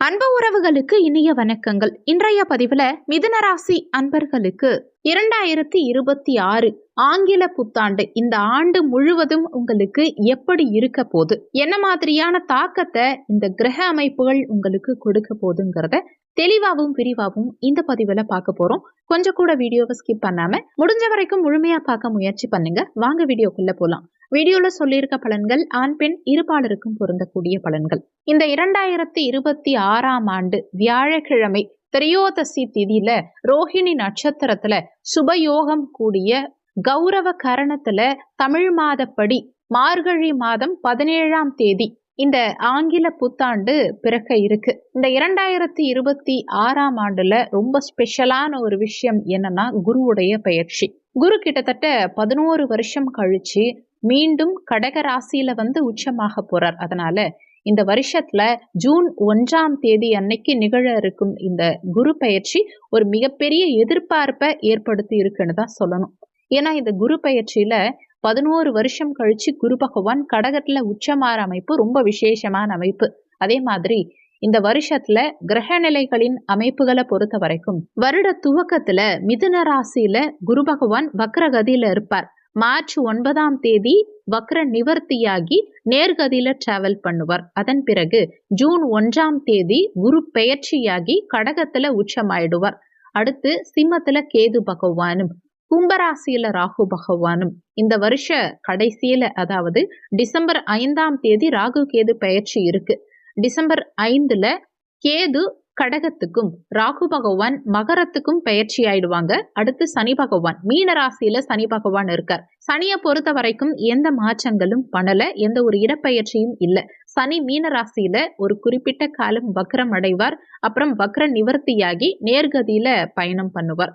அன்பு உறவுகளுக்கு இனிய வணக்கங்கள். இன்றைய பதிவுல மிதுனராசி அன்பர்களுக்கு இரண்டாயிரத்தி இருபத்தி ஆறு ஆங்கில புத்தாண்டு இந்த ஆண்டு முழுவதும் உங்களுக்கு எப்படி இருக்க போகுது? என்ன மாதிரியான தாக்கத்தை இந்த கிரக அமைப்புகள் உங்களுக்கு கொடுக்க போகுதுங்கிறத தெளிவாகவும் விரிவாகவும் இந்த பதிவுல பார்க்க போறோம். கொஞ்சம் கூட வீடியோவை ஸ்கிப் பண்ணாம முடிஞ்ச வரைக்கும் முழுமையா பார்க்க முயற்சி பண்ணுங்க. வாங்க வீடியோக்குள்ள போலாம். வீடியோல சொல்லியிருக்க பலன்கள் ஆண் பெண் இருபாலருக்கும் பொருந்தக்கூடிய பலன்கள். இந்த இரண்டாயிரத்தி இருபத்தி ஆறாம் ஆண்டு வியாழக்கிழமை திரையோதசி திதியில ரோஹிணி நட்சத்திரத்துல சுபயோகம் கூடிய கௌரவ கரணத்துல தமிழ் மாதப்படி மார்கழி மாதம் பதினேழாம் தேதி இந்த ஆங்கில புத்தாண்டு பிறக்க இருக்கு. இந்த இரண்டாயிரத்தி இருபத்தி ஆறாம் ஆண்டுல ரொம்ப ஸ்பெஷலான ஒரு விஷயம் என்னன்னா குருவுடைய பயிற்சி. குரு கிட்டத்தட்ட பதினோரு வருஷம் கழிச்சு மீண்டும் கடக ராசியில வந்து உச்சமாக போறார். அதனால இந்த வருஷத்துல ஜூன் ஒன்றாம் தேதி அன்னைக்கு நிகழ இருக்கும் இந்த குரு பயிற்சி ஒரு மிகப்பெரிய எதிர்பார்ப்பை ஏற்படுத்தி இருக்குன்னு தான் சொல்லணும். ஏன்னா இந்த குரு பயிற்சியில பதினோரு வருஷம் கழிச்சு குரு பகவான் கடகத்துல உச்சமாற அமைப்பு ரொம்ப விசேஷமான அமைப்பு. அதே மாதிரி இந்த வருஷத்துல கிரக நிலைகளின் அமைப்புகளை பொறுத்த வரைக்கும் வருட துவக்கத்துல மிதுன ராசியில குரு பகவான் வக்ரகதியில இருப்பார். மார்ச் ஒன்பதாம் தேதி வக்ர நிவர்த்தியாகி நேர்கதியில டிராவல் பண்ணுவார். அதன் பிறகு ஜூன் ஒன்றாம் தேதி குரு பெயர்ச்சியாகி கடகத்துல உச்சமாயிடுவார். அடுத்து சிம்மத்துல கேது பகவானும் கும்பராசியில ராகு பகவானும் இந்த வருஷ கடைசியில அதாவது டிசம்பர் ஐந்தாம் தேதி ராகு கேது பயிற்சி இருக்கு. டிசம்பர் ஐந்துல கேது கடகத்துக்கும் ராகு பகவான் மகரத்துக்கும் பயிற்சி ஆயிடுவாங்க. அடுத்து சனி பகவான் மீன ராசியில சனி பகவான் இருக்கார். சனியை பொறுத்த வரைக்கும் எந்த மாற்றங்களும் பண்ணல எந்த ஒரு இடப்பெயர்ச்சியும் இல்லை. சனி மீன ராசியில ஒரு குறிப்பிட்ட காலம் வக்ரம் அடைவார். அப்புறம் வக்ர நிவர்த்தியாகி நேர்கதியில பயணம் பண்ணுவார்.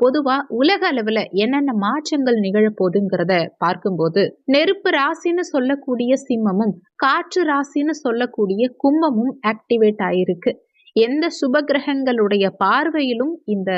பொதுவா உலக அளவுல என்னென்ன மாற்றங்கள் நிகழப்போகுதுங்கிறத பார்க்கும்போது நெருப்பு ராசின்னு சொல்லக்கூடிய சிம்மமும் காற்று ராசின்னு சொல்லக்கூடிய கும்பமும் ஆக்டிவேட் ஆயிருக்கு. எந்த சுப கிரகங்களுடைய பார்வையிலும் இந்த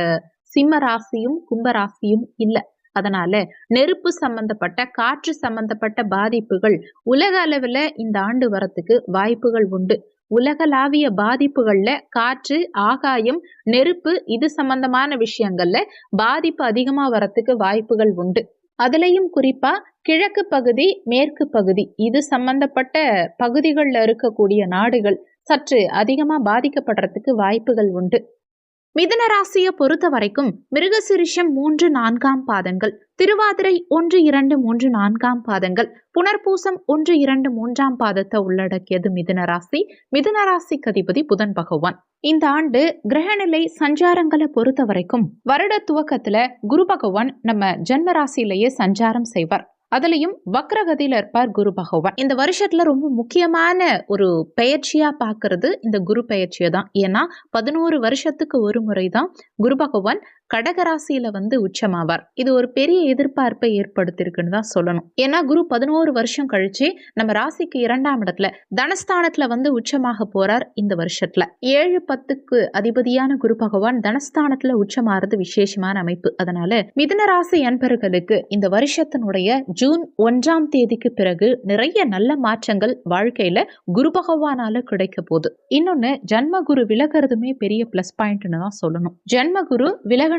சிம்ம ராசியும் கும்பராசியும் இல்லை. அதனால நெருப்பு சம்பந்தப்பட்ட காற்று சம்பந்தப்பட்ட பாதிப்புகள் உலக அளவுல இந்த ஆண்டு வரத்துக்கு வாய்ப்புகள் உண்டு. உலகளாவிய பாதிப்புகள்ல காற்று ஆகாயம் நெருப்பு இது சம்பந்தமான விஷயங்கள்ல பாதிப்பு அதிகமா வரத்துக்கு வாய்ப்புகள் உண்டு. அதுலயும் குறிப்பா கிழக்கு பகுதி மேற்கு பகுதி இது சம்பந்தப்பட்ட பகுதிகளில் இருக்கக்கூடிய நாடுகள் சற்று அதிகமா பாதிக்கப்படுறதுக்கு வாய்ப்புகள் உண்டு. மிதன ராசியை பொறுத்த வரைக்கும் மிருகசிரிஷம் மூன்று நான்காம் பாதங்கள் திருவாதிரை ஒன்று இரண்டு மூன்று நான்காம் பாதங்கள் புனர்பூசம் ஒன்று இரண்டு மூன்றாம் பாதத்தை உள்ளடக்கியது மிதுன ராசி. மிதுன ராசிக்கு அதிபதி புதன் பகவான். இந்த ஆண்டு கிரகநிலை சஞ்சாரங்களை பொறுத்த வரைக்கும் வருட துவக்கத்துல குரு பகவான் நம்ம ஜென்ம ராசியிலேயே சஞ்சாரம் செய்வார். அதுலயும் வக்ரகதியில இருப்பார் குரு பகவான். இந்த வருஷத்துல ரொம்ப முக்கியமான ஒரு பயிற்சியா பாக்குறது இந்த குரு பயிற்சியை தான் ஏன்னா பதினோரு வருஷத்துக்கு ஒரு முறை தான் குரு பகவான் கடகராசியில வந்து உச்சமாவார். இது ஒரு பெரிய எதிர்பார்ப்பை ஏற்படுத்தியிருக்குன்னு தான் சொல்லணும். ஏன்னா குரு பதினோரு வருஷம் கழிச்சு நம்ம ராசிக்கு இரண்டாம் இடத்துல தனஸ்தானத்துல வந்து உச்சமாக போறார் இந்த வருஷத்துல. ஏழு பத்துக்கு அதிபதியான குரு பகவான் தனஸ்தானத்துல உச்சமாறது விசேஷமான அமைப்பு. அதனால மிதுன ராசி அன்பர்களுக்கு இந்த வருஷத்தினுடைய ஜூன் ஒன்றாம் தேதிக்கு பிறகு நிறைய நல்ல மாற்றங்கள் வாழ்க்கையில குரு பகவானால கிடைக்க போகுது. இன்னொன்னு ஜென்ம குரு விலகிறதுமே பெரிய பிளஸ் பாயிண்ட்னு தான் சொல்லணும். ஜென்ம குரு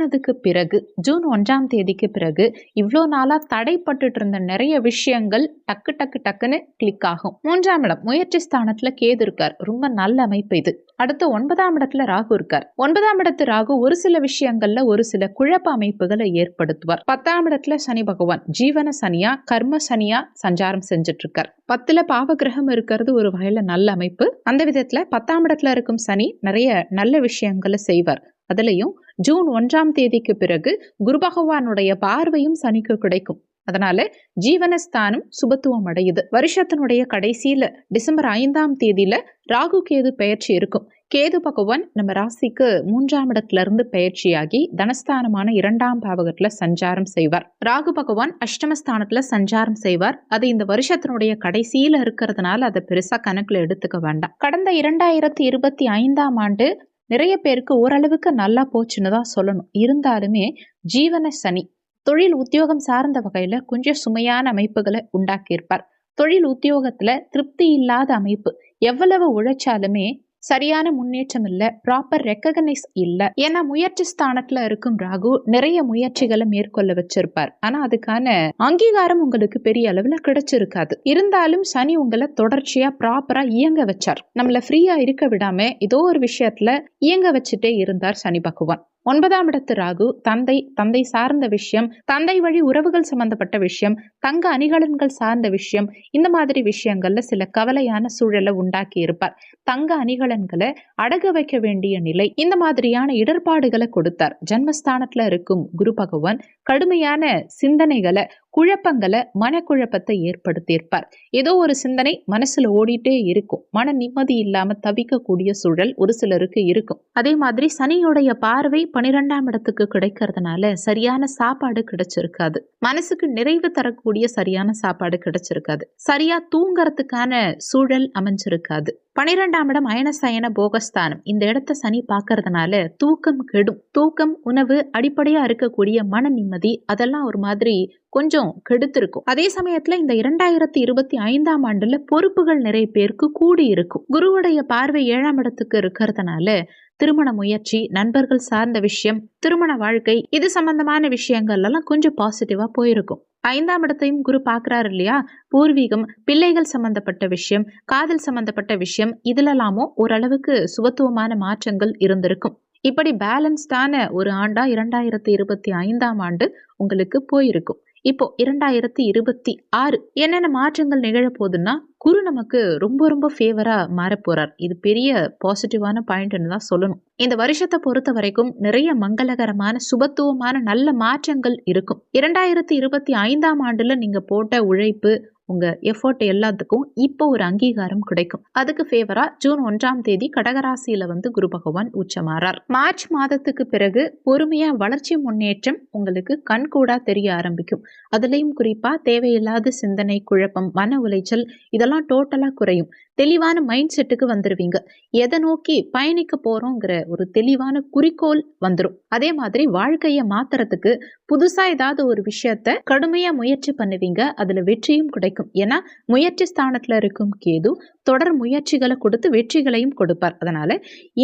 விலக பிறகு ஜூன் ஒன்றாம் தேதிக்கு பிறகு இவ்வளோ நாளாக தடைப்பட்டுட்டு இருந்த நிறைய விஷயங்கள் டக்கு டக்கு டக்குன்னு கிளிக் ஆகும். மூன்றாம் இடம் முயற்சி ஸ்தானத்தில் கேது இருக்கார். ரொம்ப நல்ல அமைப்பு இது. அடுத்து ஒன்பதாம் இடத்துல ராகு இருக்கார். ஒன்பதாம் இடத்து ராகு ஒரு சில விஷயங்கள்ல ஒரு சில குழப்ப அமைப்புகளை ஏற்படுத்துவார். பத்தாம் இடத்துல சனி பகவான் ஜீவன சனியா கர்ம சனியா சஞ்சாரம் செஞ்சுட்டு இருக்கார் பத்துல பாவ கிரகம் இருக்கிறது ஒரு வகையில நல்ல அமைப்பு. அந்த விதத்துல பத்தாம் இடத்துல இருக்கும் சனி நிறைய நல்ல விஷயங்களை செய்வார். அதுலேயும் ஜூன் ஒன்றாம் தேதிக்கு பிறகு குரு பகவானுடைய பார்வையும் சனிக்கு கிடைக்கும். அதனால ஜீவனஸ்தானம் சுபத்துவம் அடையுது. வருஷத்தினுடைய கடைசியில டிசம்பர் ஐந்தாம் தேதியில ராகு கேது பெயர்ச்சி இருக்கும். கேது பகவான் நம்ம ராசிக்கு மூன்றாம் இடத்துல இருந்து பயிற்சியாகி தனஸ்தானமான இரண்டாம் பாவகத்துல சஞ்சாரம் செய்வார். ராகு பகவான் அஷ்டமஸ்தானத்துல சஞ்சாரம் செய்வார். அது இந்த வருஷத்தினுடைய கடைசியில இருக்கிறதுனால அதை பெருசா கணக்குல எடுத்துக்க வேண்டாம். கடந்த இரண்டாயிரத்தி இருபத்தி ஐந்தாம் ஆண்டு நிறைய பேருக்கு ஓரளவுக்கு நல்லா போச்சுன்னு தான் சொல்லணும். இருந்தாலுமே ஜீவன சனி தொழில் உத்தியோகம் சார்ந்த வகையில கொஞ்சம் சுமையான அமைப்புகளை உண்டாக்கியிருப்பார். தொழில் உத்தியோகத்துல திருப்தி இல்லாத அமைப்பு எவ்வளவு உழைச்சாலுமே சரியான முன்னேற்றம் இல்ல ப்ராப்பர் ரெக்ககனைஸ் இல்ல. ஏன்னா முயற்சி ஸ்தானத்துல இருக்கும் ராகு நிறைய முயற்சிகளை மேற்கொள்ள வச்சிருப்பார். ஆனா அதுக்கான அங்கீகாரம் உங்களுக்கு பெரிய அளவுல கிடைச்சிருக்காது. இருந்தாலும் சனி உங்களை தொடர்ச்சியா ப்ராப்பரா இயங்க வச்சார். நம்மள ஃப்ரீயா இருக்க விடாம ஏதோ ஒரு விஷயத்துல இயங்க வச்சுட்டே இருந்தார் சனி பகவான். ஒன்பதாம் இடத்து ராகு தந்தை தந்தை சார்ந்த விஷயம் தந்தை வழி உறவுகள் சம்பந்தப்பட்ட விஷயம் தங்க அணிகலன்கள் சார்ந்த விஷயம் இந்த மாதிரி விஷயங்கள்ல சில கவலையான சூழலை உண்டாக்கி இருப்பார். தங்க அணிகலன்களை அடகு வைக்க வேண்டிய நிலை இந்த மாதிரியான இடர்பாடுகளை கொடுத்தார். ஜென்மஸ்தானத்துல இருக்கும் குரு பகவான் கடுமையான சிந்தனைகளை குழப்பங்களை மனக்குழப்பத்தை ஏற்படுத்தியிருப்பார். ஏதோ ஒரு சிந்தனை மனசுல ஓடிட்டே இருக்கும். மன நிம்மதி இல்லாம தவிக்கக்கூடிய சூழல் ஒரு சிலருக்கு இருக்கும். அதே மாதிரி சனியுடைய பார்வை பனிரெண்டாம் இடத்துக்கு கிடைக்கிறதுனால சரியான சாப்பாடு கிடைச்சிருக்காது. மனசுக்கு நிறைவு தரக்கூடிய சரியான சாப்பாடு கிடைச்சிருக்காது. சரியா தூங்கறதுக்கான சூழல் அமைஞ்சிருக்காது. பனிரெண்டாம் இடம் அயனசயன போகஸ்தானம். இந்த இடத்த சனி பார்க்கறதுனால தூக்கம் கெடும். தூக்கம் உணவு அடிப்படையா இருக்கக்கூடிய மன நிம்மதி அதெல்லாம் ஒரு மாதிரி கொஞ்சம் கெடுத்திருக்கும். அதே சமயத்துல இந்த இரண்டாயிரத்தி இருபத்தி ஐந்தாம் ஆண்டுல பொறுப்புகள் நிறைய பேருக்கு கூடி இருக்கும் குருவுடைய பார்வை ஏழாம் இடத்துக்கு இருக்கிறதுனால திருமண முயற்சி நண்பர்கள் சார்ந்த விஷயம் திருமண வாழ்க்கை இது சம்பந்தமான விஷயங்கள் எல்லாம் கொஞ்சம் பாசிட்டிவா போயிருக்கும். ஐந்தாம் இடத்தையும் குரு பார்க்குறாரு இல்லையா? பூர்வீகம் பிள்ளைகள் சம்பந்தப்பட்ட விஷயம் காதல் சம்பந்தப்பட்ட விஷயம் இதுலலாமோ ஓரளவுக்கு சுபத்துவமான மாற்றங்கள் இருந்திருக்கும். இப்படி பேலன்ஸ்டான ஒரு ஆண்டா இரண்டாயிரத்தி இருபத்தி ஐந்தாம் ஆண்டு உங்களுக்கு போயிருக்கும். இப்போ இரண்டாயிரத்தி இருபத்தி ஆறு என்னென்ன மாற்றங்கள் நிகழ போகுதுன்னா குரு நமக்கு ரொம்ப ரொம்ப ஃபேவரா மாறப்போறார். இது பெரிய பாசிட்டிவான பாயிண்ட்னு தான் சொல்லணும். இந்த வருஷத்தை பொறுத்த வரைக்கும் நிறைய மங்களகரமான சுபத்துவமான நல்ல மாற்றங்கள் இருக்கும். இரண்டாயிரத்தி இருபத்தி ஐந்தாம் ஆண்டுல நீங்க போட்ட உழைப்பு உங்க எஃபர்ட் எல்லாத்துக்கும் இப்போ ஒரு அங்கீகாரம் கிடைக்கும். அதுக்கு ஃபேவரா ஜூன் ஒன்றாம் தேதி கடகராசியில வந்து குரு பகவான் உச்சமாறார். மார்ச் மாதத்துக்கு பிறகு பொறுமையா வளர்ச்சி முன்னேற்றம் உங்களுக்கு கண்கூடா தெரிய ஆரம்பிக்கும். அதுலயும் குறிப்பா தேவையில்லாத சிந்தனை குழப்பம் மன உளைச்சல் இதெல்லாம் டோட்டலா குறையும். தெளிவான மைண்ட் செட்டுக்கு வந்துடுவீங்க எதை நோக்கி பயணிக்க போறோங்கிற ஒரு தெளிவான குறிக்கோள் வந்துடும் அதே மாதிரி வாழ்க்கையை மாத்துறதுக்கு புதுசா ஏதாவது ஒரு விஷயத்த கடுமையா முயற்சி பண்ணுவீங்க. அதுல வெற்றியும் கிடைக்கும். ஏன்னா முயற்சி ஸ்தானத்துல இருக்கும் கேது தொடர் முயற்சிகளை கொடுத்து வெற்றிகளையும் கொடுப்பார். அதனால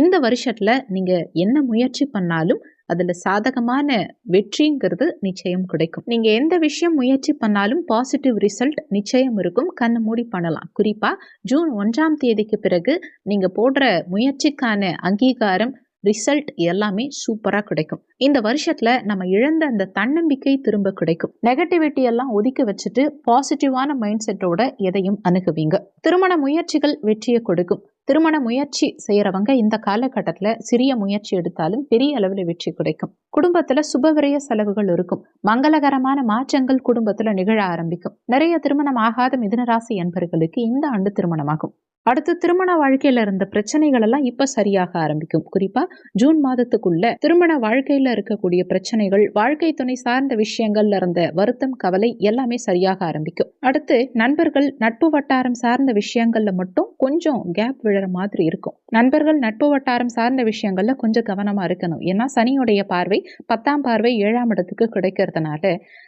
இந்த வருஷத்துல நீங்க என்ன முயற்சி பண்ணாலும் அதில் சாதகமான வெற்றிங்கிறது நிச்சயம் கிடைக்கும். நீங்கள் எந்த விஷயம் முயற்சி பண்ணாலும் பாசிட்டிவ் ரிசல்ட் நிச்சயம் இருக்கும். கண்ணு மூடி பண்ணலாம். குறிப்பாக ஜூன் ஒன்றாம் தேதிக்கு பிறகு நீங்கள் போடுற முயற்சிக்கான அங்கீகாரம் ரிசல்ட் எல்லாமே சூப்பரா கிடைக்கும். இந்த வருஷத்துல நம்ம இழந்த அந்த தன்னம்பிக்கை திரும்ப கிடைக்கும். நெகட்டிவிட்டி எல்லாம் ஒதுக்கி வச்சுட்டு பாசிட்டிவான மைண்ட் செட்டோட எதையும் அணுகுவீங்க. திருமண முயற்சிகள் வெற்றியை கொடுக்கும். திருமண முயற்சி செய்யறவங்க இந்த காலகட்டத்துல சிறிய முயற்சி எடுத்தாலும் பெரிய அளவுல வெற்றி கிடைக்கும். குடும்பத்துல சுபவிரய செலவுகள் இருக்கும். மங்களகரமான மாற்றங்கள் குடும்பத்துல நிகழ ஆரம்பிக்கும். நிறைய திருமணம் ஆகாத மிதனராசி என்பர்களுக்கு இந்த ஆண்டு திருமணமாகும். அடுத்து திருமண வாழ்க்கையில இருந்த பிரச்சனைகள் எல்லாம் இப்ப சரியாக ஆரம்பிக்கும். குறிப்பா ஜூன் மாதத்துக்குள்ள திருமண வாழ்க்கையில இருக்கக்கூடிய பிரச்சனைகள் வாழ்க்கை துணை சார்ந்த விஷயங்கள்ல இருந்த வருத்தம் கவலை எல்லாமே சரியாக ஆரம்பிக்கும். அடுத்து நண்பர்கள் நட்பு வட்டாரம் சார்ந்த விஷயங்கள்ல மட்டும் கொஞ்சம் கேப் விழுற மாதிரி இருக்கும். நண்பர்கள் நட்பு வட்டாரம் சார்ந்த விஷயங்கள்ல கொஞ்சம் கவனமா இருக்கணும். ஏன்னா சனியுடைய பார்வை பத்தாம் பார்வை ஏழாம் இடத்துக்கு கிடைக்கிறதுனால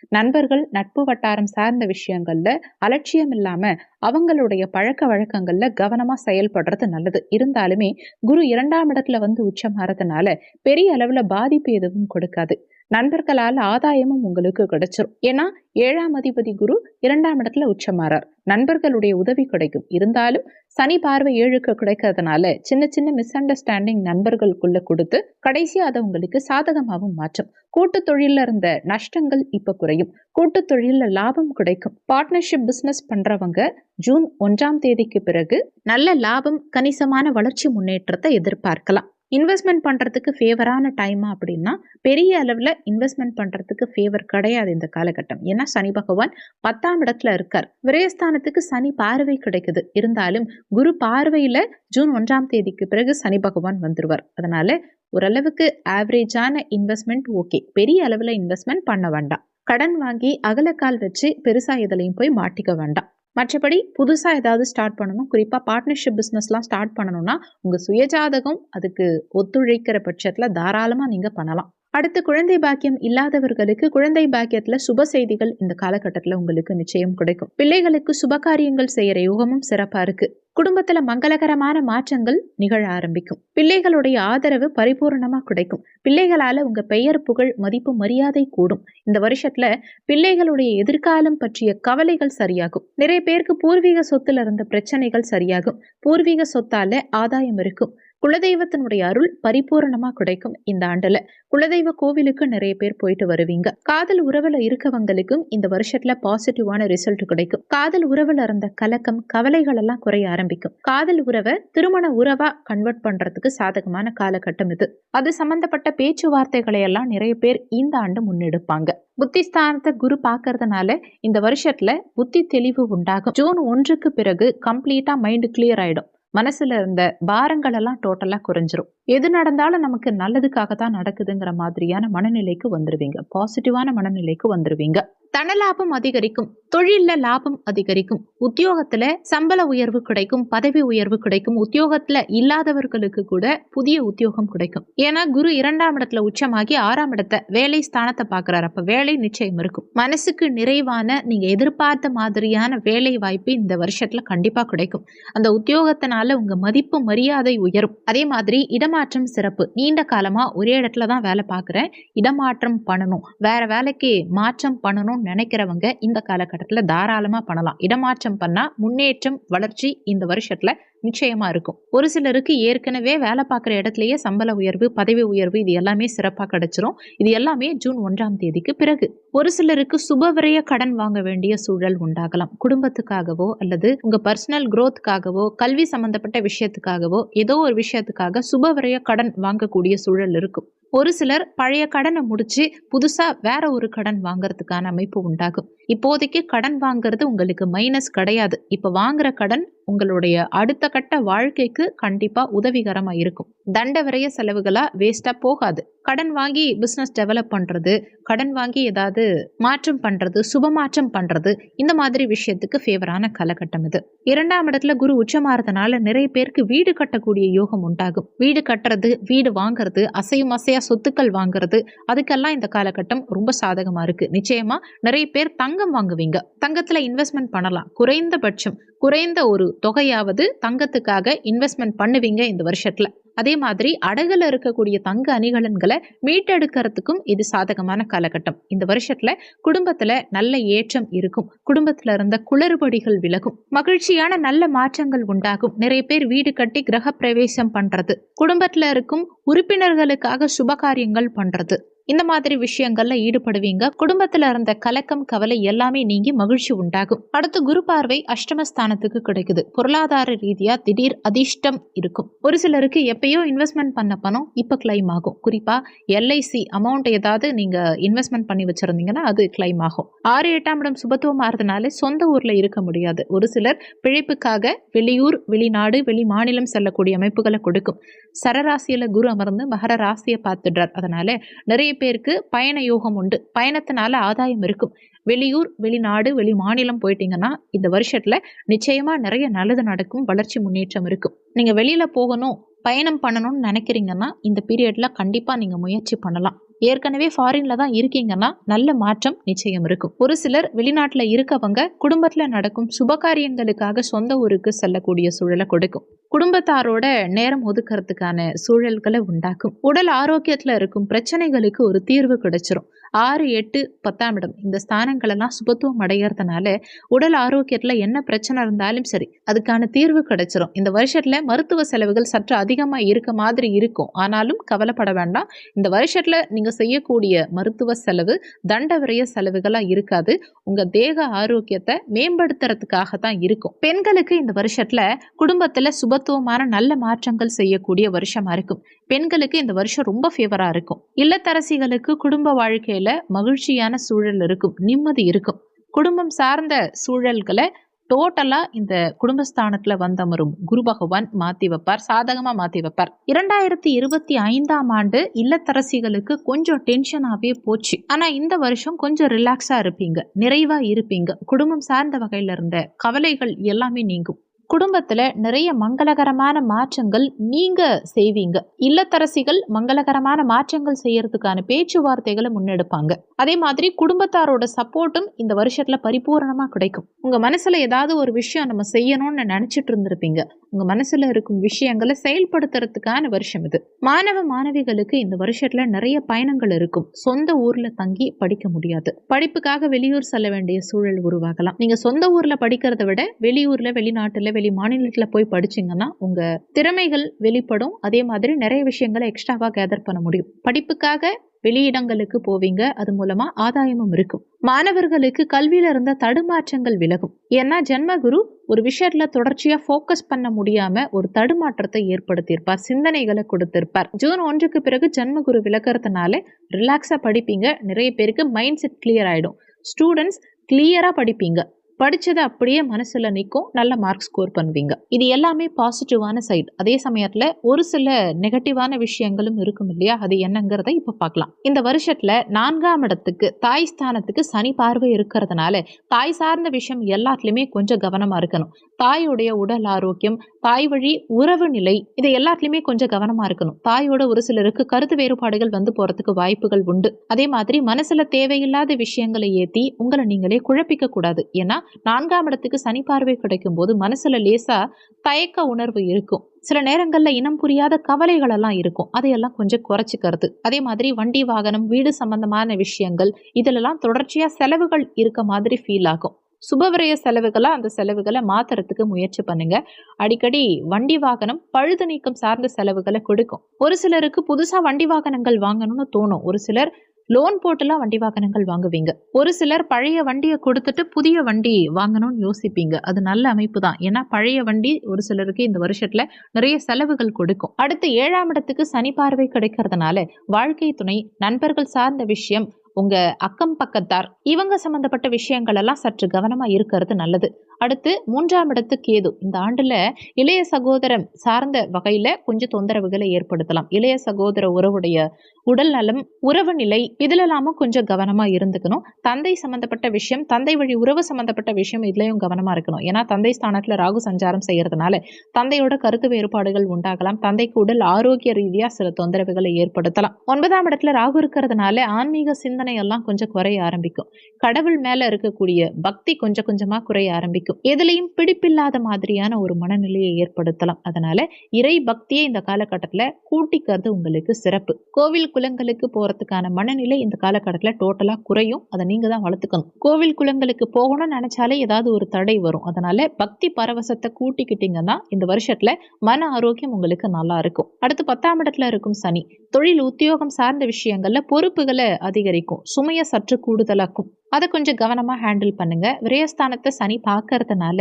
நண்பர்கள் நட்பு வட்டாரம் சார்ந்த விஷயங்கள்ல அலட்சியம் இல்லாம அவங்களுடைய பழக்க வழக்கங்கள்ல கவனமா செயல்படுறது நல்லது. இருந்தாலுமே குரு இரண்டாம் இடத்துல வந்து உச்சமாறதுனால பெரிய அளவில் பாதிப்பு எதுவும் கொடுக்காது. நண்பர்களால் ஆதாயமும் உங்களுக்கு கிடைச்சிரும். ஏன்னா ஏழாம் அதிபதி குரு இரண்டாம் இடத்துல உச்சமாறார். நண்பர்களுடைய உதவி கிடைக்கும். இருந்தாலும் சனி பார்வை ஏழுக்கு கிடைக்கிறதுனால சின்ன சின்ன மிஸ் அண்டர்ஸ்டாண்டிங் நண்பர்களுக்குள்ள கொடுத்து கடைசி அதை உங்களுக்கு சாதகமாகவும் மாற்றும். கூட்டு தொழில இருந்த நஷ்டங்கள் இப்ப குறையும். கூட்டு தொழில லாபம் கிடைக்கும். பார்ட்னர்ஷிப் பிசினஸ் பண்றவங்க ஜூன் ஒன்றாம் தேதிக்கு பிறகு நல்ல லாபம் கணிசமான வளர்ச்சி முன்னேற்றத்தை எதிர்பார்க்கலாம். இன்வெஸ்ட்மெண்ட் பண்ணுறதுக்கு ஃபேவரான டைமா அப்படின்னா பெரிய அளவில் இன்வெஸ்ட்மெண்ட் பண்ணுறதுக்கு ஃபேவர் கிடையாது இந்த காலகட்டம். ஏன்னா சனி பகவான் பத்தாம் இடத்துல இருக்கார். விரயஸ்தானத்துக்கு சனி பார்வை கிடைக்குது. இருந்தாலும் குரு பார்வையில் ஜூன் ஒன்றாம் தேதிக்கு பிறகு சனி பகவான் வந்துடுவார் அதனால ஓரளவுக்கு ஆவரேஜான இன்வெஸ்ட்மெண்ட் ஓகே பெரிய அளவில் இன்வெஸ்ட்மெண்ட் பண்ண வேண்டாம். கடன் வாங்கி அகலக்கால் வச்சு பெருசாக இதுலையும் போய் மாட்டிக்க வேண்டாம். மற்றபடி புதுசாக ஏதாவது ஸ்டார்ட் பண்ணணும். குறிப்பாக பார்ட்னர்ஷிப் பிஸ்னஸ்லாம் ஸ்டார்ட் பண்ணணும்னா உங்கள் சுயஜாதகம் அதுக்கு ஒத்துழைக்கிற பட்சத்தில் தாராளமாக நீங்கள் பண்ணலாம். அடுத்து குழந்தை பாக்கியம் இல்லாதவர்களுக்கு குழந்தை பாக்கியத்துல சுப செய்திகள் இந்த காலகட்டத்தில் உங்களுக்கு நிச்சயம் கிடைக்கும். பிள்ளைகளுக்கு சுபகாரியங்கள் செய்யற யோகமும் சிறப்பா இருக்கு. குடும்பத்துல மங்களகரமான மாற்றங்கள் நிகழ ஆரம்பிக்கும். பிள்ளைகளுடைய ஆதரவு பரிபூர்ணமா கிடைக்கும். பிள்ளைகளால உங்க பெயர் புகழ் மதிப்பு மரியாதை கூடும். இந்த வருஷத்துல பிள்ளைகளுடைய எதிர்காலம் பற்றிய கவலைகள் சரியாகும். நிறைய பேருக்கு பூர்வீக சொத்துல இருந்த பிரச்சனைகள் சரியாகும். பூர்வீக சொத்தால ஆதாயம் இருக்கும். குலதெய்வத்தினுடைய அருள் பரிபூரணமா கிடைக்கும் இந்த ஆண்டுல. குலதெய்வ கோவிலுக்கு நிறைய பேர் போயிட்டு வருவீங்க. காதல் உறவுல இருக்கவங்களுக்கும் இந்த வருஷத்துல பாசிட்டிவான ரிசல்ட் கிடைக்கும். காதல் உறவுல இருந்த கலக்கம் கவலைகள் எல்லாம் குறைய ஆரம்பிக்கும். காதல் உறவை திருமண உறவா கன்வெர்ட் பண்றதுக்கு சாதகமான காலகட்டம் இது. அது சம்பந்தப்பட்ட பேச்சுவார்த்தைகளை எல்லாம் நிறைய பேர் இந்த ஆண்டு முன்னெடுப்பாங்க. புத்திஸ்தானத்தை குரு பார்க்கறதுனால இந்த வருஷத்துல புத்தி தெளிவு உண்டாகும். ஜூன் ஒன்றுக்கு பிறகு கம்ப்ளீட்டா மைண்ட் கிளியர் ஆயிடும். மனசுல இருந்த பாரங்கள் எல்லாம் டோட்டலா குறைஞ்சிரும். எது நடந்தாலும் நமக்கு நல்லதுக்காக தான் நடக்குதுங்கிற மாதிரியான மனநிலைக்கு வந்துருவீங்க. பாசிட்டிவான மனநிலைக்கு வந்துருவீங்க. தனலாபம் அதிகரிக்கும் தொழில்ல லாபம் அதிகரிக்கும். உத்தியோகத்துல சம்பள உயர்வு கிடைக்கும் பதவி உயர்வு கிடைக்கும். உத்தியோகத்துல இல்லாதவர்களுக்கு கூட புதிய உத்தியோகம் கிடைக்கும். ஏன்னா குரு இரண்டாம் இடத்துல உச்சமாகி ஆறாம் இடத்த வேலை ஸ்தானத்தை பாக்குறாரு அப்ப வேலை நிச்சயம் இருக்கும். மனசுக்கு நிறைவான நீங்க எதிர்பார்த்த மாதிரியான வேலை வாய்ப்பு இந்த வருஷத்துல கண்டிப்பா கிடைக்கும். அந்த உத்தியோகத்தினால உங்க மதிப்பு மரியாதை உயரும். அதே மாதிரி இடமாற்றம் சிறப்பு. நீண்ட காலமா ஒரே இடத்துல தான் வேலை பார்க்குறேன். இடமாற்றம் பண்ணணும். வேற வேலைக்கு மாற்றம் பண்ணணும். நினைக்கிறவங்க இந்த காலகட்டத்தில் தாராளமாக பண்ணலாம். இடமாற்றம் பண்ணால் முன்னேற்றம் வளர்ச்சி இந்த வருஷத்தில் நிச்சயமா இருக்கும். ஒரு சிலருக்கு ஏற்கனவே வேலை பார்க்குற இடத்துலயே சம்பள உயர்வு பதவி உயர்வு இது எல்லாமே சிறப்பாக கிடைச்சிரும். இது எல்லாமே ஜூன் ஒன்றாம் தேதிக்கு பிறகு. ஒரு சிலருக்கு சுபவரைய கடன் வாங்க வேண்டிய சூழல் உண்டாகலாம். குடும்பத்துக்காகவோ அல்லது உங்க பர்சனல் குரோத்துக்காகவோ கல்வி சம்பந்தப்பட்ட விஷயத்துக்காகவோ ஏதோ ஒரு விஷயத்துக்காக சுபவரைய கடன் வாங்கக்கூடிய சூழல் இருக்கும். ஒரு சிலர் பழைய கடனை முடிச்சு புதுசாக வேற ஒரு கடன் வாங்குறதுக்கான அமைப்பு உண்டாகும். இப்போதைக்கு கடன் வாங்குறது உங்களுக்கு மைனஸ் கிடையாது. இப்போ வாங்குற கடன் உங்களுடைய அடுத்த கட்ட வாழ்க்கைக்கு கண்டிப்பா உதவிகரமா இருக்கும். தண்ட விரைய செலவுகளா வேஸ்டா போகாது. கடன் வாங்கி பிசினஸ் டெவலப் பண்றது கடன் வாங்கி ஏதாவது மாற்றம் பண்றது சுபமாற்றம் பண்றது இந்த மாதிரி விஷயத்துக்கு ஃபேவரான காலகட்டம் இது. இரண்டாம் இடத்துல குரு உச்சமாறதுனால நிறைய பேருக்கு வீடு கட்டக்கூடிய யோகம் உண்டாகும். வீடு கட்டுறது வீடு வாங்குறது அசையும் அசையா சொத்துக்கள் வாங்குறது அதுக்கெல்லாம் இந்த காலகட்டம் ரொம்ப சாதகமா இருக்கு. நிச்சயமா நிறைய பேர் தங்கம் வாங்குவீங்க. தங்கத்துல இன்வெஸ்ட்மெண்ட் பண்ணலாம். குறைந்தபட்சம் குறைந்த ஒரு தொகையாவது தங்கத்துக்காக இன்வெஸ்ட்மெண்ட் பண்ணுவீங்க இந்த வருஷத்துல. அதே மாதிரி அடகுல இருக்கக்கூடிய தங்க அணிகலன்களை மீட்டெடுக்கிறதுக்கும் இது சாதகமான காலகட்டம். இந்த வருஷத்துல குடும்பத்துல நல்ல ஏற்றம் இருக்கும். குடும்பத்துல இருந்த குளறுபடிகள் விலகும். மகிழ்ச்சியான நல்ல மாற்றங்கள் உண்டாகும். நிறைய பேர் வீடு கட்டி கிரக பிரவேசம் பண்றது. குடும்பத்துல இருக்கும் உறுப்பினர்களுக்காக சுபகாரியங்கள் பண்றது. இந்த மாதிரி விஷயங்கள்ல ஈடுபடுவீங்க. குடும்பத்துல இருந்த கலக்கம் கவலை எல்லாமே நீங்கி மகிழ்ச்சி உண்டாகும். அடுத்து குரு பார்வை அஷ்டமஸ்தானத்துக்கு கிடைக்குது. பொருளாதார ரீதியா திடீர் அதிர்ஷ்டம் இருக்கும். ஒரு சிலருக்கு எப்பயோ இன்வெஸ்ட்மெண்ட் பண்ண பணம் இப்ப கிளைம் ஆகும். குறிப்பா எல்ஐசி அமௌண்ட் ஏதாவது நீங்க இன்வெஸ்ட்மெண்ட் பண்ணி வச்சிருந்தீங்கன்னா அது கிளைம் ஆகும். ஆறு எட்டாம் இடம் சுபத்துவம் இருந்தனாலே சொந்த ஊர்ல இருக்க முடியாது. ஒரு சிலர் பிழைப்புக்காக வெளியூர் வெளிநாடு வெளி மாநிலம் செல்லக்கூடிய அமைப்புகளை கொடுக்கும். சரராசியில குரு அமர்ந்து மகர ராசியை பார்த்துடுறார். அதனால நிறைய பேருக்கு பயண யோகம் உண்டு. பயணத்தினால ஆதாயம் இருக்கும். வெளியூர் வெளிநாடு வெளி மாநிலம் போயிட்டீங்கன்னா இந்த வருஷத்துல நிச்சயமா நிறைய நல்லது நடக்கும். வளர்ச்சி முன்னேற்றம் இருக்கும். நீங்க வெளியில போகணும் பயணம் பண்ணணும்னு நினைக்கிறீங்கன்னா இந்த பீரியட்ல கண்டிப்பா நீங்க முயற்சி பண்ணலாம். ஏற்கனவே ஃபாரின்ல தான் இருக்கீங்கன்னா நல்ல மாற்றம் நிச்சயம் இருக்கும். ஒரு சிலர் வெளிநாட்டுல இருக்கவங்க குடும்பத்துல நடக்கும் சுபகாரியங்களுக்காக சொந்த ஊருக்கு செல்லக்கூடிய சூழலை கொடுக்கும். குடும்பத்தாரோட நேரம் ஒதுக்கிறதுக்கான சூழல்களை உண்டாக்கும். உடல் ஆரோக்கியத்துல இருக்கும் பிரச்சனைகளுக்கு ஒரு தீர்வு கிடைச்சிரும். ஆறு எட்டு பத்தாம் இடம். இந்த ஸ்தானங்களெல்லாம் சுபத்துவம் அடையறதுனால உடல் ஆரோக்கியத்தில் என்ன பிரச்சனை இருந்தாலும் சரி அதுக்கான தீர்வு கிடைச்சிரும். இந்த வருஷத்தில் மருத்துவ செலவுகள் சற்று அதிகமாக இருக்க மாதிரி இருக்கும். ஆனாலும் கவலைப்பட வேண்டாம். இந்த வருஷத்தில் நீங்கள் செய்யக்கூடிய மருத்துவ செலவு தண்ட விரைய செலவுகளாக இருக்காது. உங்கள் தேக ஆரோக்கியத்தை மேம்படுத்துறதுக்காக தான் இருக்கும். பெண்களுக்கு இந்த வருஷத்தில் குடும்பத்தில் சுபத்துவமான நல்ல மாற்றங்கள் செய்யக்கூடிய வருஷமாக இருக்கும். பெண்களுக்கு இந்த வருஷம் ரொம்ப ஃபேவரா இருக்கும். இல்லத்தரசிகளுக்கு குடும்ப வாழ்க்கையில மகிழ்ச்சியான சூழல் இருக்கும் நிம்மதி இருக்கும். குடும்பம் சார்ந்த சூழல்களை டோட்டலா இந்த குடும்பஸ்தானத்துல வந்தமரும் குரு பகவான் மாத்தி வைப்பார் சாதகமா மாத்தி வைப்பார். இரண்டாயிரத்தி இருபத்தி ஐந்தாம் ஆண்டு இல்லத்தரசிகளுக்கு கொஞ்சம் டென்ஷனாவே போச்சு. ஆனா இந்த வருஷம் கொஞ்சம் ரிலாக்ஸா இருப்பீங்க நிறைவா இருப்பீங்க. குடும்பம் சார்ந்த வகையில இருந்த கவலைகள் எல்லாமே நீங்கும். குடும்பத்தில் நிறைய மங்களகரமான மாற்றங்கள் நீங்கள் செய்வீங்க. இல்லத்தரசிகள் மங்களகரமான மாற்றங்கள் செய்யறதுக்கான பேச்சுவார்த்தைகளை முன்னெடுப்பாங்க. அதே மாதிரி குடும்பத்தாரோட சப்போர்ட்டும் இந்த வருஷத்துல பரிபூரணமாக கிடைக்கும். உங்கள் மனசில் ஏதாவது ஒரு விஷயம் நம்ம செய்யணும்னு நினச்சிட்டு இருந்திருப்பீங்க. உங்கள் மனசுல இருக்கும் விஷயங்களை செயல்படுத்துறதுக்கான வருஷம் இது. மாணவ மாணவிகளுக்கு இந்த வருஷத்துல நிறைய பயணங்கள் இருக்கும். சொந்த ஊரில் தங்கி படிக்க முடியாது. படிப்புக்காக வெளியூர் செல்ல வேண்டிய சூழல் உருவாகலாம். நீங்கள் சொந்த ஊரில் படிக்கிறத விட வெளியூரில் வெளிநாட்டில் வெளி மாநிலத்தில் போய் படிச்சீங்கன்னா உங்க திறமைகள் வெளிப்படும். அதே மாதிரி நிறைய விஷயங்களை எக்ஸ்ட்ராவாக கேதர் பண்ண முடியும். படிப்புக்காக வெளியிடங்களுக்கு போவீங்க. அது மூலமா ஆதாயமும் இருக்கும். மாணவர்களுக்கு கல்வியில இருந்த தடுமாற்றங்கள் விலகும். ஏன்னா ஜென்மகுரு ஒரு விஷயத்துல தொடர்ச்சியா ஃபோக்கஸ் பண்ண முடியாம ஒரு தடுமாற்றத்தை ஏற்படுத்தியிருப்பார். சிந்தனைகளை கொடுத்திருப்பார். ஜூன் ஒன்றுக்கு பிறகு ஜென்மகுரு விளக்குறதுனால ரிலாக்ஸா படிப்பீங்க. நிறைய பேருக்கு மைண்ட் செட் கிளியர் ஆயிடும் ஸ்டூடெண்ட்ஸ் கிளியரா படிப்பீங்க. படித்ததை அப்படியே மனசில் நிற்கும் நல்ல மார்க் ஸ்கோர் பண்ணுவீங்க. இது எல்லாமே பாசிட்டிவான சைடு அதே சமயத்தில் ஒரு சில நெகட்டிவான விஷயங்களும் இருக்கும் இல்லையா? அது என்னங்கிறத இப்போ பார்க்கலாம். இந்த வருஷத்தில் நான்காம் இடத்துக்கு தாய் ஸ்தானத்துக்கு சனி பார்வை இருக்கிறதுனால தாய் சார்ந்த விஷயம் எல்லாத்துலேயுமே கொஞ்சம் கவனமாக இருக்கணும். தாயுடைய உடல் ஆரோக்கியம் தாய் வழி உறவு நிலை இதை எல்லாத்துலயுமே கொஞ்சம் கவனமா இருக்கணும். தாயோட ஒரு சிலருக்கு கருத்து வேறுபாடுகள் வந்து போறதுக்கு வாய்ப்புகள் உண்டு. அதே மாதிரி மனசுல தேவையில்லாத விஷயங்களை ஏத்தி உங்களை நீங்களே குழப்பிக்க கூடாது. ஏன்னா நான்காம் இடத்துக்கு சனி பார்வை கிடைக்கும் போது மனசுல லேசா தயக்க உணர்வு இருக்கும். சில நேரங்கள்ல இனம் புரியாத கவலைகள் எல்லாம் இருக்கும். அதையெல்லாம் கொஞ்சம் குறைச்சிக்கிறது. அதே மாதிரி வண்டி வாகனம் வீடு சம்பந்தமான விஷயங்கள் இதிலெல்லாம் தொடர்ச்சியா செலவுகள் இருக்க மாதிரி ஃபீல் ஆகும். சுபவிரய செலவுகளாக அந்த செலவுகளை மாத்துறதுக்கு முயற்சி பண்ணுங்க. அடிக்கடி வண்டி வாகனம் பழுது நீக்கம் சார்ந்த செலவுகளை கொடுக்கும். ஒரு சிலருக்கு புதுசாக வண்டி வாகனங்கள் வாங்கணும்னு தோணும். ஒரு சிலர் லோன் போட்டுலாம் வண்டி வாகனங்கள் வாங்குவீங்க. ஒரு சிலர் பழைய வண்டியை கொடுத்துட்டு புதிய வண்டி வாங்கணும்னு யோசிப்பீங்க. அது நல்ல அமைப்பு தான் ஏன்னா பழைய வண்டி ஒரு சிலருக்கு இந்த வருஷத்துல நிறைய செலவுகள் கொடுக்கும். அடுத்து ஏழாம் இடத்துக்கு சனி பார்வை கிடைக்கிறதுனால வாழ்க்கை துணை நண்பர்கள் சார்ந்த விஷயம் உங்க அக்கம் பக்கத்தார் இவங்க சம்பந்தப்பட்ட விஷயங்கள் எல்லாம் சற்று கவனமா இருக்கிறது நல்லது. அடுத்து மூன்றாம் இடத்து கேது. இந்த ஆண்டுல இளைய சகோதரம் சார்ந்த வகையில கொஞ்சம் தொந்தரவுகளை ஏற்படுத்தலாம். இளைய சகோதர உறவுடைய உடல் நலம் உறவு நிலை இதுலலாமும் கொஞ்சம் கவனமா இருந்துக்கணும். தந்தை சம்பந்தப்பட்ட விஷயம் தந்தை வழி உறவு சம்பந்தப்பட்ட விஷயம் இதுலயும் கவனமா இருக்கணும். ஏன்னா தந்தை ஸ்தானத்துல ராகு சஞ்சாரம் செய்யறதுனால தந்தையோட கருத்து வேறுபாடுகள் உண்டாகலாம். தந்தைக்கு உடல் ஆரோக்கிய ரீதியா சில தொந்தரவுகளை ஏற்படுத்தலாம். ஒன்பதாம் இடத்துல ராகு இருக்கிறதுனால ஆன்மீக சிந்தனை எல்லாம் கொஞ்சம் குறைய ஆரம்பிக்கும். கடவுள் மேல இருக்கக்கூடிய பக்தி கொஞ்சம் கொஞ்சமா குறைய ஆரம்பிக்கும். எதுலையும் பிடிப்பில்லாத மாதிரியான ஒரு மனநிலையை ஏற்படுத்தலாம். அதனால இறை பக்தியை இந்த காலகட்டத்துல கூட்டிக்கிறது உங்களுக்கு சிறப்பு. கோவில் குளங்களுக்கு போறதுக்கான மனநிலை இந்த காலகட்டத்தில் டோட்டலா குறையும். அதை நீங்க தான் வளர்த்துக்கணும். கோவில் குளங்களுக்கு போகணும்னு நினைச்சாலே ஏதாவது ஒரு தடை வரும். அதனால பக்தி பரவசத்தை கூட்டிக்கிட்டீங்கன்னா இந்த வருஷத்துல மன ஆரோக்கியம் உங்களுக்கு நல்லா இருக்கும். அடுத்து பத்தாம் இடத்துல இருக்கும் சனி. தொழில் உத்தியோகம் சார்ந்த விஷயங்கள்ல பொறுப்புகளை அதிகரிக்கும். சுமையை சற்று கூடுதலாக்கும். அதை கொஞ்சம் கவனமாக ஹேண்டில் பண்ணுங்கள் விரயஸ்தானத்தை சனி பார்க்கறதுனால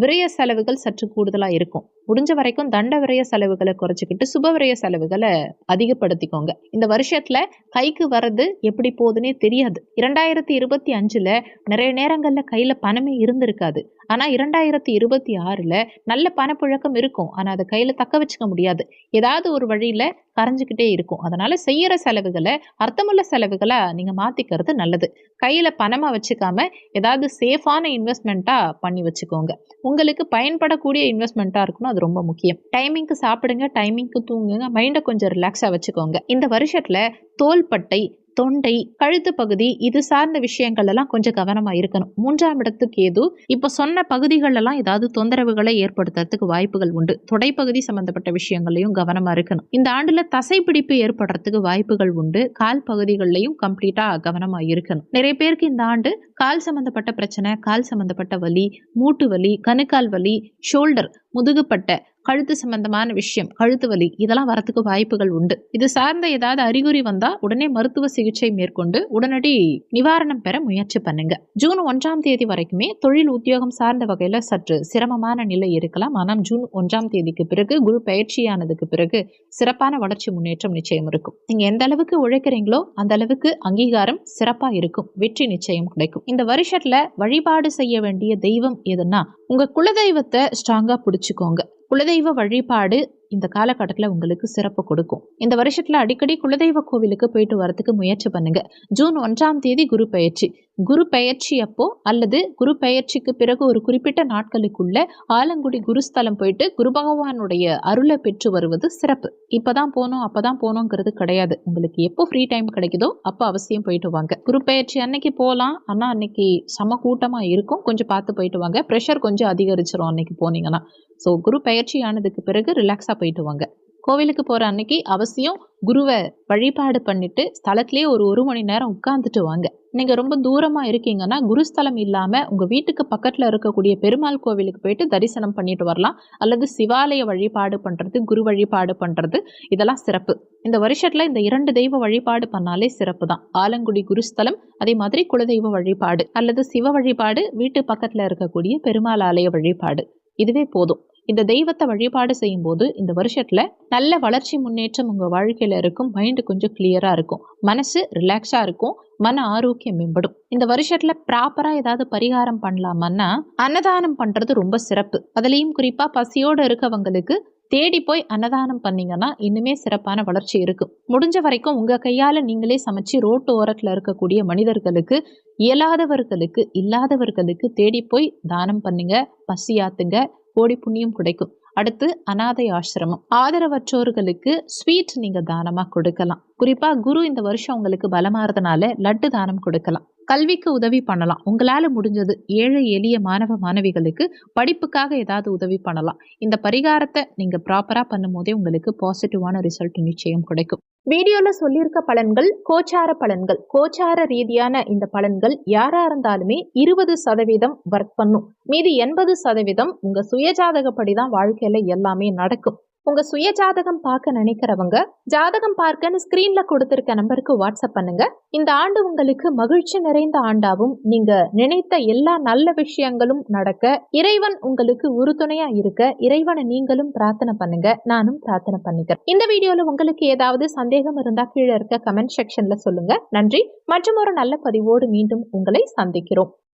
விரய செலவுகள் சற்று கூடுதலாக இருக்கும். முடிஞ்ச வரைக்கும் தண்ட விரய செலவுகளை குறைச்சிக்கிட்டு சுப விரய செலவுகளை அதிகப்படுத்திக்கோங்க. இந்த வருஷத்துல கைக்கு வர்றது எப்படி போகுதுன்னே தெரியாது. இரண்டாயிரத்தி இருபத்தி அஞ்சுல நிறைய நேரங்கள்ல கையில பணமே இருந்திருக்காது. ஆனா இரண்டாயிரத்தி இருபத்தி ஆறுல நல்ல பணப்புழக்கம் இருக்கும். ஆனா அதை கையில தக்க வச்சுக்க முடியாது. ஏதாவது ஒரு வழியில கரைஞ்சிக்கிட்டே இருக்கும். அதனால செய்யற செலவுகளை அர்த்தமுள்ள செலவுகளை நீங்க மாத்திக்கிறது நல்லது. கையில பணமா வச்சுக்காம ஏதாவது சேஃபான இன்வெஸ்ட்மெண்ட்டா பண்ணி வச்சுக்கோங்க. உங்களுக்கு பயன்படக்கூடிய இன்வெஸ்ட்மெண்ட்டாக இருக்கணும். அது ரொம்ப முக்கியம். டைமிங்க்கு சாப்பிடுங்க டைமிங்க்கு தூங்குங்க மைண்டை கொஞ்சம் ரிலாக்ஸாக வச்சுக்கோங்க. இந்த வருஷத்தில் தோள்பட்டை தொண்டை கழுத்து பகுதி இது சார்ந்த விஷயங்கள் எல்லாம் கொஞ்சம் கவனமா இருக்கணும். மூன்றாம் இடத்துக்கு ஏது இப்ப சொன்ன பகுதிகள் எல்லாம் ஏதாவது தொந்தரவுகளை ஏற்படுத்துறதுக்கு வாய்ப்புகள் உண்டு. தொடைப்பகுதி சம்பந்தப்பட்ட விஷயங்களையும் கவனமா இருக்கணும். இந்த ஆண்டுல தசைப்பிடிப்பு ஏற்படுறதுக்கு வாய்ப்புகள் உண்டு. கால் பகுதிகள்லையும் கம்ப்ளீட்டா கவனமா இருக்கணும். நிறைய பேருக்கு இந்த ஆண்டு கால் சம்பந்தப்பட்ட பிரச்சனை கால் சம்பந்தப்பட்ட வலி மூட்டு வலி கணுக்கால் வலி ஷோல்டர் முதுகுப்பட்டை கழுத்து சம்பந்தமான விஷயம் கழுத்து வலி இதெல்லாம் வரத்துக்கு வாய்ப்புகள் உண்டு. இது சார்ந்த ஏதாவது அறிகுறி வந்தா உடனே மருத்துவ சிகிச்சை மேற்கொண்டு உடனடி நிவாரணம் பெற முயற்சி பண்ணுங்க. ஜூன் ஒன்றாம் தேதி வரைக்குமே தொழில் உத்தியோகம் சார்ந்த வகையில சற்று சிரமமான நிலை இருக்கலாம். ஆனால் ஜூன் ஒன்றாம் தேதிக்கு பிறகு குரு பயிற்சியானதுக்கு பிறகு சிறப்பான வளர்ச்சி முன்னேற்றம் நிச்சயம் இருக்கும். நீங்க எந்த அளவுக்கு உழைக்கிறீங்களோ அந்த அளவுக்கு அங்கீகாரம் சிறப்பா இருக்கும். வெற்றி நிச்சயம் கிடைக்கும். இந்த வருஷத்துல வழிபாடு செய்ய வேண்டிய தெய்வம் எதுன்னா உங்க குலதெய்வத்தை ஸ்ட்ராங்கா வச்சுக்கோங்க. குலதெய்வ வழிபாடு இந்த காலகட்டத்தில் உங்களுக்கு சிறப்பு கொடுக்கும். இந்த வருஷத்துல அடிக்கடி குலதெய்வ கோவிலுக்கு போயிட்டு வரதுக்கு முயற்சி பண்ணுங்க. ஜூன் ஒன்றாம் தேதி குரு பயிற்சி குரு பெயர்ச்சி அப்போ அல்லது குரு பெயர்ச்சிக்கு பிறகு ஒரு குறிப்பிட்ட நாட்களுக்குள்ள ஆலங்குடி குருஸ்தலம் போயிட்டு குரு பகவானுடைய அருளை பெற்று வருவது சிறப்பு. இப்பதான் போனோம் அப்பதான் போனோங்கிறது கிடையாது. உங்களுக்கு எப்போ ஃப்ரீ டைம் கிடைக்குதோ அப்போ அவசியம் போயிட்டு வாங்க. குரு பெயர்ச்சி அன்னைக்கு போகலாம். ஆனால் அன்னைக்கு சம கூட்டமாக இருக்கும். கொஞ்சம் பார்த்து போயிட்டு வாங்க. ப்ரெஷர் கொஞ்சம் அதிகரிச்சிடும் அன்னைக்கு போனீங்கன்னா. ஸோ குரு பயிற்சி ஆனதுக்கு பிறகு ரிலாக்ஸாக போயிட்டு வாங்க. கோவிலுக்கு போகிற அன்னைக்கு அவசியம் குருவை வழிபாடு பண்ணிட்டு ஸ்தலத்துலேயே ஒரு ஒரு மணி நேரம் உட்காந்துட்டு வாங்க. நீங்கள் ரொம்ப தூரமாக இருக்கீங்கன்னா குருஸ்தலம் இல்லாமல் உங்கள் வீட்டுக்கு பக்கத்தில் இருக்கக்கூடிய பெருமாள் கோவிலுக்கு போயிட்டு தரிசனம் பண்ணிட்டு வரலாம். அல்லது சிவாலய வழிபாடு பண்ணுறது குரு வழிபாடு பண்ணுறது இதெல்லாம் சிறப்பு. இந்த வருஷத்தில் இந்த இரண்டு தெய்வ வழிபாடு பண்ணாலே சிறப்பு தான். ஆலங்குடி குருஸ்தலம் அதே மாதிரி குலதெய்வ வழிபாடு. அல்லது சிவ வழிபாடு வீட்டு பக்கத்தில் இருக்கக்கூடிய பெருமாள் ஆலய வழிபாடு. இதுவே போதும். இந்த தெய்வத்தை வழிபாடு செய்யும்போது இந்த வருஷத்துல நல்ல வளர்ச்சி முன்னேற்றம் உங்க வாழ்க்கையில இருக்கும். மைண்டு கொஞ்சம் கிளியரா இருக்கும். மனசு ரிலாக்ஸா இருக்கும். மன ஆரோக்கியம் மேம்படும். இந்த வருஷத்துல ப்ராப்பரா ஏதாவது பரிகாரம் பண்ணலாமான்னா அன்னதானம் பண்றது ரொம்ப சிறப்பு. அதுலயும் குறிப்பா பசியோட இருக்கவங்களுக்கு தேடி போய் அன்னதானம் பண்ணீங்கன்னா இன்னுமே சிறப்பான வளர்ச்சி இருக்கும். முடிஞ்ச வரைக்கும் உங்க கையால நீங்களே சமைச்சு ரோட்டு ஓரத்துல இருக்கக்கூடிய மனிதர்களுக்கு இயலாதவர்களுக்கு இல்லாதவர்களுக்கு தேடி போய் தானம் பண்ணுங்க பசியாத்துங்க கோடி புண்ணியம் கிடைக்கும். அடுத்து அனாதை ஆசிரமம். ஆதரவற்றோர்களுக்கு ஸ்வீட் நீங்க தானமா கொடுக்கலாம். குறிப்பா குரு இந்த வருஷம் உங்களுக்கு பலமாறதுனால லட்டு தானம் கொடுக்கலாம். கல்விக்கு உதவி பண்ணலாம். உங்களால் முடிஞ்சது ஏழை எளிய மாணவ மாணவிகளுக்கு படிப்புக்காக ஏதாவது உதவி பண்ணலாம். இந்த பரிகாரத்தை நீங்கள் ப்ராப்பராக பண்ணும்போதே உங்களுக்கு பாசிட்டிவான ரிசல்ட் நிச்சயம் கிடைக்கும். வீடியோவில் சொல்லியிருக்க பலன்கள் கோச்சார பலன்கள். கோச்சார ரீதியான இந்த பலன்கள் யாரா இருந்தாலுமே இருபது சதவீதம் ஒர்க் பண்ணும். மீதி எண்பது சதவீதம் உங்க சுயஜாதகப்படி தான் வாழ்க்கையில எல்லாமே நடக்கும். உங்க சுய ஜாதகம் பார்க்க நினைக்கிறவங்க ஜாதகம் பார்க்கன்னு ஸ்கிரீன்ல கொடுத்திருக்க நம்பருக்கு வாட்ஸ்அப் பண்ணுங்க. இந்த ஆண்டு உங்களுக்கு மகிழ்ச்சி நிறைந்த ஆண்டாவும் நீங்க நினைத்த எல்லா நல்ல விஷயங்களும் நடக்க இறைவன் உங்களுக்கு உறுதுணையா இருக்க இறைவனை நீங்களும் பிரார்த்தனை பண்ணுங்க. நானும் பிரார்த்தனை பண்ணிக்கிறேன். இந்த வீடியோல உங்களுக்கு ஏதாவது சந்தேகம் இருந்தா கீழே இருக்க கமெண்ட் செக்ஷன்ல சொல்லுங்க. நன்றி. மற்றும் ஒரு நல்ல பதிவோடு மீண்டும் உங்களை சந்திக்கிறோம்.